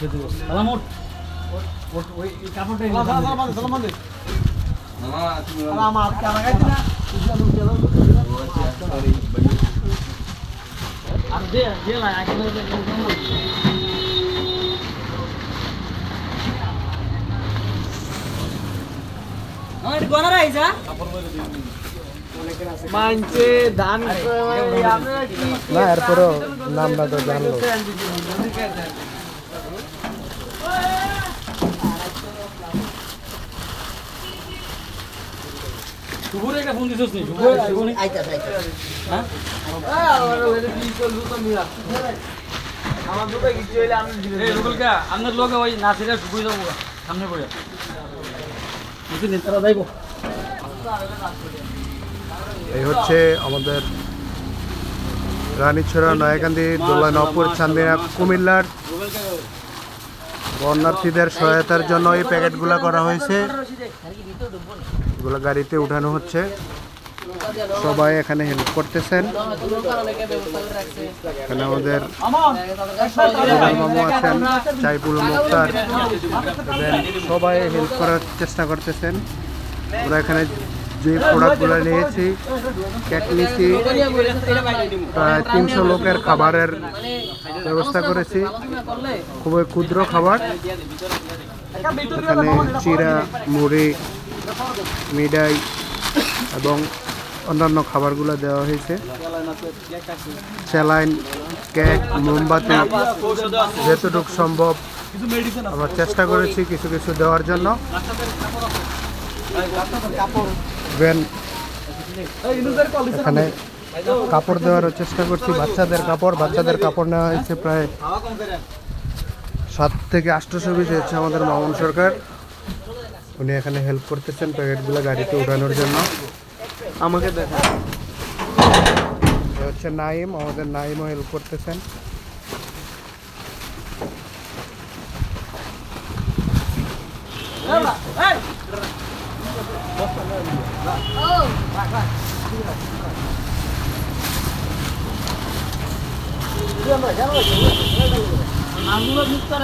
খেতে বস সালাম ওঠ। ওই কাপড়টা আমার আর দে দে না আইছা মানছে ধান না এরপরেও নামটা তো জানলো? শুভরে একটা ফোন দিছস নি? শুভ শুভ নি হ্যাঁ? আমার দুটো কিছু হইলে আমি দিলে এই রুবেল কা আপনার লোকে ওই নাসিরা যাব সামনে পড়ে। বুঝলি নেতারা যাইবো। এই হচ্ছে আমাদের রানীছড়া নয়াকান্দি দোলা নবপুর চান্দিনা কুমিল্লার বন্যার্থীদের সহায়তার জন্য এই প্যাকেটগুলো করা হয়েছে। এগুলো গাড়িতে উঠানো হচ্ছে। সবাই এখানে হেল্প করতেছেন। এখানে আমাদের মামু আছেন চাইপুল মুক্তার। সবাই হেল্প করার চেষ্টা করতেছেন। আমরা এখানে যে প্রোডাক্টগুলো নিয়েছি, কেক নিয়েছি, প্রায় তিনশো লোকের খাবারের ব্যবস্থা করেছি। খুবই ক্ষুদ্র খাবার। এখানে চিরা মুড়ি মিডাই এবং অন্যান্য খাবারগুলো দেওয়া হয়েছে। স্যালাইন কেক মোমবাতি যতটুকু সম্ভব। আমরা চেষ্টা করেছি কিছু কিছু দেওয়ার জন্য। এখানে কাপড় দেওয়ার চেষ্টা করছি। বাচ্চাদের কাপড় বাচ্চাদের কাপড় নেওয়া হয়েছে প্রায় সাত থেকে আটশোশো পিস হচ্ছে আমাদের মামুন সরকার। উনি এখানে হেল্প করতেছেন প্যাকেটগুলো গাড়িতে উঠানোর জন্য। আমাকে দেখা হচ্ছে নাইম আমাদের নাইমও হেল্প করতেছেন। নামগুলো মুক্তার